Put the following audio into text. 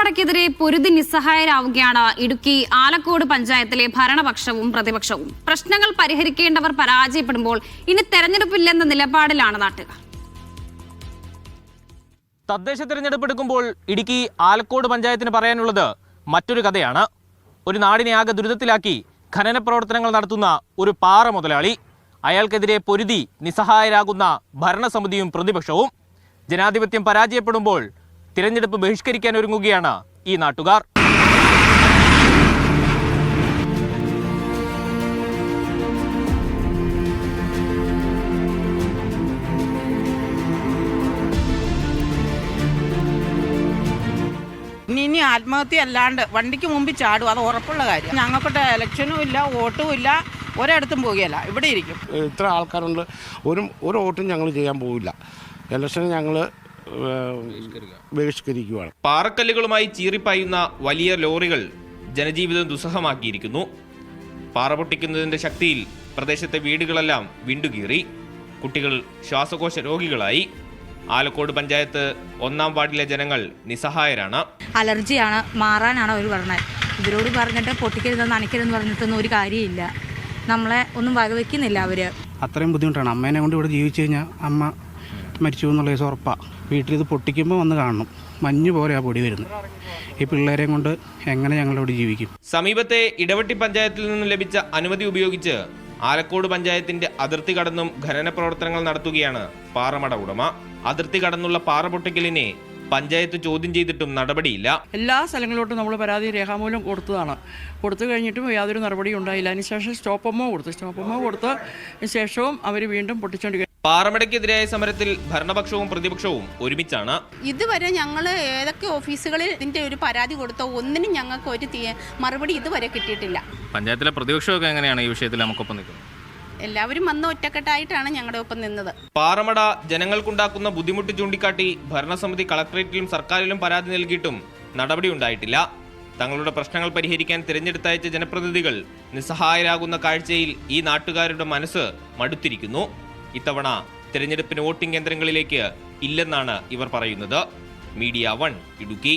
പാറമടയ്ക്കെതിരെ പൊരുതി നിസ്സഹായരാവുകയാണ് ഇടുക്കി ആലക്കോട് പഞ്ചായത്തിലെ ഭരണപക്ഷവും പ്രതിപക്ഷവും. പ്രശ്നങ്ങൾ പരിഹരിക്കേണ്ടവർ പരാജയപ്പെടുമ്പോൾ ഇനി തെരഞ്ഞെടുപ്പില്ലെന്ന നിലപാടിലാണ് നാട്ടുകാർ. തദ്ദേശ തിരഞ്ഞെടുപ്പ് എടുക്കുമ്പോൾ ഇടുക്കി ആലക്കോട് പഞ്ചായത്തിന് പറയാനുള്ളത് മറ്റൊരു കഥയാണ്. ഒരു നാടിനെ ആകെ ദുരിതത്തിലാക്കി ഖനന പ്രവർത്തനങ്ങൾ നടത്തുന്ന ഒരു പാറ മുതലാളി അയാൾക്കെതിരെ പൊരുതി നിസ്സഹായരാകുന്ന ഭരണസമിതിയും പ്രതിപക്ഷവും ജനാധിപത്യം പരാജയപ്പെടുമ്പോൾ തിരഞ്ഞെടുപ്പ് ബഹിഷ്കരിക്കാൻ ഒരുങ്ങുകയാണ് ഈ നാട്ടുകാർ. ഇനി ആത്മഹത്യ അല്ലാണ്ട് വണ്ടിക്ക് മുമ്പിൽ ചാടും. അത് ഉറപ്പുള്ള കാര്യം. ഞങ്ങൾക്കിട്ട് ഇലക്ഷനും ഇല്ല വോട്ടും ഇല്ല. ഒരിടത്തും പോകുകയല്ല ഇവിടെ ഇരിക്കും. ഇത്ര ആൾക്കാരുണ്ട്. ഒരു ഒരു വോട്ടും ഞങ്ങൾ ചെയ്യാൻ പോവില്ല. ഇലക്ഷന് ഞങ്ങൾ ബഹിഷ്കരിക്കുകയാണ് പാറക്കല്ലുകളുമായി ചീറിപ്പായുന്ന വലിയ ലോറികൾ ജനജീവിതം ദുസ്സഹമാക്കിയിരിക്കുന്നു. പാറ പൊട്ടിക്കുന്നതിന്റെ ശക്തിയിൽ പ്രദേശത്തെ വീടുകളെല്ലാം വിണ്ടുകീറി. കുട്ടികൾ ശ്വാസകോശ രോഗികളായി. ആലക്കോട് പഞ്ചായത്ത് ഒന്നാം വാർഡിലെ ജനങ്ങൾ നിസ്സഹായരാണ്. അലർജിയാണ് മാറാനാണ് അവർ പറഞ്ഞത്. ഇവരോട് പറഞ്ഞിട്ട് പൊട്ടിക്കരുത് നനയ്ക്കരുതെന്ന് പറഞ്ഞിട്ടൊന്നും ഒരു കാര്യമില്ല. നമ്മളെ ഒന്നും വകവെക്കുന്നില്ല അവർ അത്രയും ബുദ്ധിമുട്ടാണ്. അമ്മേനെ കൊണ്ട് ഇവിടെ ജീവിച്ചു കഴിഞ്ഞാൽ അമ്മ മരിച്ചു എന്നുള്ള കേസ് ഉറപ്പാണ് വീട്ടിൽ ഇത് പൊട്ടിക്കുമ്പോൾ വന്ന് കാണണം. മഞ്ഞ് പോലെ ആ പൊടി വരുന്നത്. ഈ പിള്ളേരെയും കൊണ്ട് എങ്ങനെ ഞങ്ങളിവിടെ ജീവിക്കും? സമീപത്തെ ഇടവട്ടി പഞ്ചായത്തിൽ നിന്നും ലഭിച്ച അനുമതി ഉപയോഗിച്ച് ആലക്കോട് പഞ്ചായത്തിന്റെ അതിർത്തി കടന്നും ഖനന പ്രവർത്തനങ്ങൾ നടത്തുകയാണ് പാറമട ഉടമ. അതിർത്തി കടന്നുള്ള പാറ പൊട്ടിക്കലിനെ പഞ്ചായത്ത് ചോദ്യം ചെയ്തിട്ടും നടപടിയില്ല. എല്ലാ സ്ഥലങ്ങളിലോട്ടും നമ്മൾ പരാതി രേഖാമൂലം കൊടുത്തതാണ്. കൊടുത്തു കഴിഞ്ഞിട്ടും യാതൊരു നടപടിയും ഉണ്ടായില്ല. അതിനുശേഷം സ്റ്റോപ്പമ്മോ കൊടുത്തു. സ്റ്റോപ്പമ്മോ കൊടുത്ത ശേഷവും അവർ വീണ്ടും പൊട്ടിച്ചുകൊണ്ടിരിക്കുക പാറമടയ്ക്കെതിരായ സമരത്തിൽ ഭരണപക്ഷവും പ്രതിപക്ഷവും ഒരുമിച്ചാണ് ഇതുവരെ ഞങ്ങൾ ഏതൊക്കെ ഓഫീസുകളിൽ ഇതിന്റെ ഒരു പരാതി കൊടുത്തോ ഒന്നിനും ഞങ്ങൾക്ക് ഒരു മറുപടി ഇതുവരെ കിട്ടിയിട്ടില്ല. പഞ്ചായത്തിലെ പ്രതിപക്ഷമൊക്കെ എങ്ങനെയാണ് ഈ വിഷയത്തിൽ നമുക്കൊപ്പം നിൽക്കുന്നത്? എല്ലാവരും വന്ന് ഒറ്റക്കെട്ടായിട്ടാണ് ഞങ്ങളുടെ ഒപ്പം നിന്നത്. പാറമട ജനങ്ങൾക്കുണ്ടാക്കുന്ന ബുദ്ധിമുട്ട് ചൂണ്ടിക്കാട്ടി ഭരണസമിതി കളക്ടറേറ്റിലും സർക്കാരിലും പരാതി നൽകിയിട്ടും നടപടി ഉണ്ടായിട്ടില്ല. തങ്ങളുടെ പ്രശ്നങ്ങൾ പരിഹരിക്കാൻ തിരഞ്ഞെടുത്തയച്ച ജനപ്രതിനിധികൾ നിസ്സഹായരാകുന്ന കാഴ്ചയിൽ ഈ നാട്ടുകാരുടെ മനസ്സ് മടുത്തിരിക്കുന്നു. ഇത്തവണ തിരഞ്ഞെടുപ്പിന് വോട്ടിംഗ് കേന്ദ്രങ്ങളിലേക്ക് ഇല്ലെന്നാണ് ഇവർ പറയുന്നത്. Media one Idukki.